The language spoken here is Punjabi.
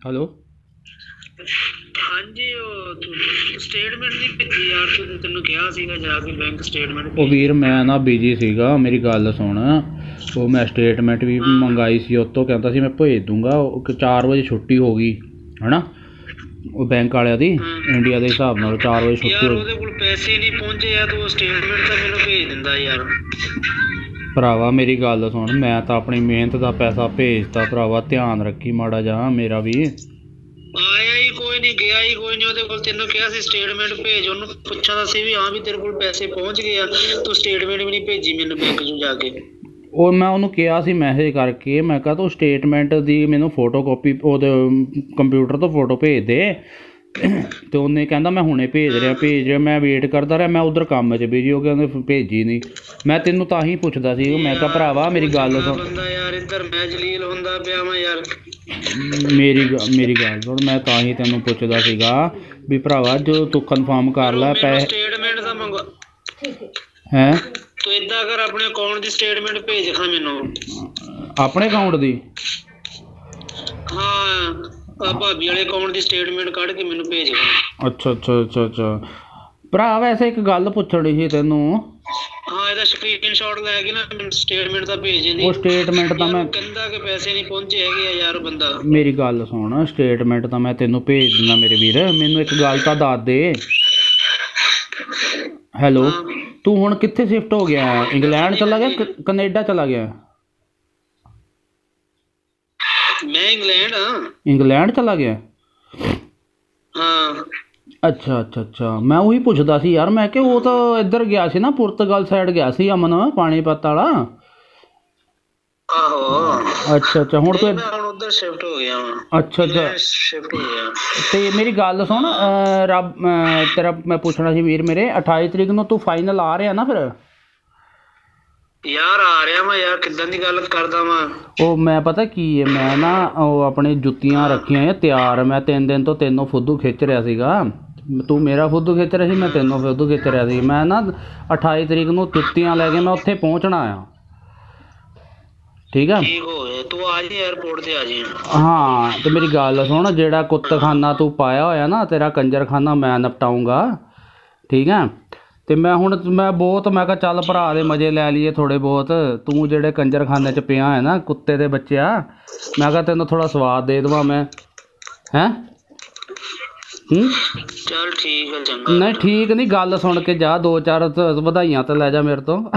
ਹੈਲੋ ਹਾਂਜੀ ਉਹ ਸਟੇਟਮੈਂਟ ਨਹੀਂ ਭੇਜੀ ਯਾਰ ਤੂੰ ਤੈਨੂੰ ਕਿਹਾ ਸੀਗਾ ਜਾ ਕੇ ਬੈਂਕ ਸਟੇਟਮੈਂਟ ਉਹ ਵੀਰ ਮੈਂ ਨਾ ਬਿਜ਼ੀ ਸੀਗਾ ਮੇਰੀ ਗੱਲ ਸੁਣ। ਉਹ ਮੈਂ ਸਟੇਟਮੈਂਟ ਵੀ ਮੰਗਾਈ ਸੀ ਉਹ ਤੋਂ ਕਹਿੰਦਾ ਸੀ ਮੈਂ ਭੇਜ ਦੂੰਗਾ ਉਹ 4 ਵਜੇ ਛੁੱਟੀ ਹੋ ਗਈ ਹਨਾ? ਉਹ ਬੈਂਕ ਵਾਲਿਆਂ ਦੀ ਇੰਡੀਆ ਦੇ ਹਿਸਾਬ ਨਾਲ 4 ਵਜੇ ਛੁੱਟੀ ਯਾਰ ਉਹਦੇ ਕੋਲ ਪੈਸੇ ਨਹੀਂ ਪਹੁੰਚੇ ਆ ਤੂੰ ਸਟੇਟਮੈਂਟ ਤਾਂ ਮੈਨੂੰ ਭੇਜ ਦਿੰਦਾ ਯਾਰ। ਭਰਾਵਾ ਮੇਰੀ ਗੱਲ ਸੁਣ ਮੈਂ ਤਾਂ ਆਪਣੀ ਮਿਹਨਤ ਦਾ ਪੈਸਾ ਭੇਜਤਾ ਭਰਾਵਾ ਧਿਆਨ ਰੱਖੀ ਮਾੜਾ ਜਾ ਮੇਰਾ ਵੀ। ਆਇਆ ਹੀ ਕੋਈ ਨਹੀਂ ਗਿਆ ਹੀ ਕੋਈ ਨਹੀਂ ਉਹਦੇ ਕੋਲ ਤੈਨੂੰ ਕਿਹਾ ਸੀ ਸਟੇਟਮੈਂਟ ਭੇਜ ਉਹਨੂੰ ਪੁੱਛਿਆ ਤਾਂ ਸੀ ਵੀ ਹਾਂ ਵੀ ਤੇਰੇ ਕੋਲ ਪੈਸੇ ਪਹੁੰਚ ਗਏ ਆ ਤੂੰ ਸਟੇਟਮੈਂਟ ਵੀ ਨਹੀਂ ਭੇਜੀ ਮੈਨੂੰ ਬੈਂਕ 'ਚ ਜਾ ਕੇ। ਉਹ ਮੈਂ ਉਹਨੂੰ ਕਿਹਾ ਸੀ ਮੈਸੇਜ ਕਰਕੇ ਮੈਂ ਕਿਹਾ ਤੂੰ ਸਟੇਟਮੈਂਟ ਦੀ ਮੈਨੂੰ ਫੋਟੋ ਕਾਪੀ ਉਹਦੇ ਕੰਪਿਊਟਰ ਤੋਂ ਫੋਟੋ ਭੇਜ ਦੇ। ਤੇ ਉਹਨੇ ਕਹਿੰਦਾ ਮੈਂ ਹੁਣੇ ਭੇਜ ਰਿਹਾ ਭੇਜ ਰਿਹਾ ਮੈਂ ਵੇਟ ਕਰਦਾ ਰਿਹਾ ਮੈਂ ਉਧਰ ਕੰਮ 'ਚ ਬਿਜ਼ੀ ਹੋ ਗਿਆ ਉਹਨੇ ਭੇਜੀ ਨਹੀਂ ਮੈਂ ਤੈਨੂੰ ਤਾਂ ਹੀ ਪੁੱਛਦਾ ਸੀ ਮੈਂ ਕਿਹਾ ਭਰਾਵਾ ਮੇਰੀ ਗੱਲ ਸੁਣ। ਬੰਦਾ ਯਾਰ ਇੱਧਰ ਮੈਂ ਜਲੀਲ ਹੁੰਦਾ ਪਿਆ ਮੈਂ ਯਾਰ। ਮੇਰੀ ਗ- ਮੇਰੀ ਗੱਲ ਸੁਣ ਮੈਂ ਤਾਂ ਹੀ ਤੈਨੂੰ ਪੁੱਛਦਾ ਸੀਗਾ ਵੀ ਭਰਾਵਾ ਜੋ ਤੂੰ ਕਨਫਰਮ ਕਰ ਲੈ ਪੈ ਮੈਨੂੰ ਸਟੇਟਮੈਂਟ ਦਾ ਮੰਗਵਾ। ਹੈ? ਤੂੰ ਇਦਾਂ ਕਰ ਆਪਣੇ ਅਕਾਊਂਟ ਦੀ ਸਟੇਟਮੈਂਟ ਭੇਜ ਖਾਂ ਮੈਨੂੰ। ਆਪਣੇ ਅਕਾਊਂਟ ਦੀ? ਹਾਂ। ਆ ਭਾਬੀ ਵਾਲੇ ਅਕਾਊਂਟ ਦੀ ਸਟੇਟਮੈਂਟ ਕੱਢ ਕੇ ਮੈਨੂੰ ਭੇਜ ਖਾਂ ਅੱਛਾ ਅੱਛਾ ਅੱਛਾ ਅੱਛਾ। ਭਰਾ ਵੈਸੇ ਇੱਕ ਗੱਲ ਪੁੱਛਣੀ ਸੀ ਤੈਨੂੰ। ਹਾਂ ਇਹਦਾ ਸਕਰੀਨਸ਼ਾਟ ਲੈ ਕੇ ਨਾ ਮੈਨੂੰ ਸਟੇਟਮੈਂਟ ਦਾ ਭੇਜ ਦੇ ਉਹ ਸਟੇਟਮੈਂਟ ਤਾਂ ਮੈਂ ਕਹਿੰਦਾ ਕਿ ਪੈਸੇ ਨਹੀਂ ਪਹੁੰਚੇ ਹੈਗੇ ਆ ਯਾਰ ਬੰਦਾ। ਮੇਰੀ ਗੱਲ ਸੁਣ ਸਟੇਟਮੈਂਟ ਤਾਂ ਮੈਂ ਤੈਨੂੰ ਭੇਜ ਦਿੰਦਾ ਮੇਰੇ ਵੀਰ। ਮੈਨੂੰ ਇੱਕ ਗੱਲ ਤਾਂ ਦੱਸ ਦੇ। ਹੈਲੋ। ਤੂੰ ਹੁਣ ਕਿੱਥੇ ਸ਼ਿਫਟ ਹੋ ਗਿਆ? ਹੈ? ਇੰਗਲੈਂਡ ਚਲਾ ਗਿਆ? ਕ- ਕੈਨੇਡਾ ਚਲਾ ਗਿਆ? ਮੈਂ ਇੰਗਲੈਂਡ ਹਾਂ ਇੰਗਲੈਂਡ ਚਲਾ ਗਿਆ? ਹਾਂ। ਅੱਛਾ ਅੱਛਾ ਅੱਛਾ। ਮੈਂ ਉਹੀ ਪੁੱਛਦਾ ਸੀ ਯਾਰ ਮੈਂ ਕਿ ਉਹ ਤਾਂ ਇੱਧਰ ਗਿਆ ਸੀ ਨਾ ਪੁਰਤਗਾਲ ਸਾਈਡ ਗਿਆ ਸੀ ਅਮਨ ਪਾਣੀਪਤ ਵਾਲਾ। ਆਹੋ। ਅੱਛਾ ਅੱਛਾ ਹੁਣ ਤੂੰ ਹੁਣ ਉਧਰ ਸ਼ਿਫਟ ਹੋ ਗਿਆ ਹਾਂ ਅੱਛਾ ਅੱਛਾ। ਸ਼ਿਫਟ ਹੋ ਗਿਆ। ਤੇ ਮੇਰੀ ਗੱਲ ਸੁਣ ਰੱਬ ਤੇਰਾ ਮੈਂ ਪੁੱਛਣਾ ਸੀ ਵੀਰ ਮੇਰੇ 28 ਤਰੀਕ ਨੂੰ ਤੂੰ ਫਾਈਨਲ ਆ ਰਿਹਾ ਨਾ ਫਿਰ? ਯਾਰ ਆ ਰਿਹਾ ਮੈਂ ਯਾਰ ਕਿੱਦਾਂ ਦੀ ਗੱਲ ਕਰਦਾ ਵਾਂ? ਉਹ ਮੈਂ ਪਤਾ ਕੀ ਹੈ ਮੈਂ ਨਾ ਉਹ ਆਪਣੇ ਜੁੱਤੀਆਂ ਰੱਖੀਆਂ ਆ ਤਿਆਰ। ਮੈਂ ਤਿੰਨ ਦਿਨ ਤੋਂ ਤੈਨੂੰ ਫੁੱਦੂ ਖਿੱਚ ਰਿਹਾ ਸੀਗਾ। ਤੂੰ ਮੇਰਾ ਫੁੱਦੂ ਖਿੱਚ ਰਿਹਾ ਸੀ ਮੈਂ ਤੈਨੂੰ ਫੁੱਦੂ ਖਿੱਚ ਰਿਹਾ ਸੀ। ਮੈਂ ਨਾ 28 ਤਰੀਕ ਨੂੰ ਜੁੱਤੀਆਂ ਲੈ ਕੇ ਮੈਂ ਉੱਥੇ ਪਹੁੰਚਣਾ ਆ। ਠੀਕ ਆ? ਠੀਕ ਹੋ ਗਿਆ? ਤੂੰ ਆ ਜੀ 에어ਪੋਰਟ ਤੇ ਆ ਜੀ। ਹਾਂ ਤੇ ਮੇਰੀ ਗੱਲ ਸੁਣ ਜਿਹੜਾ ਕੁੱਤਖਾਨਾ ਤੂੰ ਪਾਇਆ ਹੋਇਆ ਨਾ ਤੇਰਾ ਕੰਜਰਖਾਨਾ ਮੈਂ ਨਿਪਟਾਉਂਗਾ ਠੀਕ ਹੈ ਤੇ ਮੈਂ ਹੁਣ ਮੈਂ ਬਹੁਤ ਮੈਂ ਕਿਹਾ ਚੱਲ ਭਰਾ ਦੇ ਮਜ਼ੇ ਲੈ ਲਈਏ ਥੋੜੇ ਬਹੁਤ। ਤੂੰ ਜਿਹੜੇ ਕੰਜਰਖਾਨੇ 'ਚ ਪਿਆ ਹੈ ਨਾ ਕੁੱਤੇ ਦੇ ਬੱਚਿਆ ਮੈਂ ਕਿਹਾ ਤੈਨੂੰ ਥੋੜਾ ਸਵਾਦ ਦੇ ਦੇਵਾਂ ਮੈਂ। ਹੈ? ਹੂੰ? ਚੱਲ ਠੀਕ ਹੈ ਚੰਗਾ। ਨਹੀਂ ਠੀਕ ਨਹੀਂ ਗੱਲ ਸੁਣ ਕੇ ਜਾ ਦੋ ਚਾਰ ਵਧਾਈਆਂ ਤੇ ਲੈ ਜਾ ਮੇਰੇ ਤੋਂ।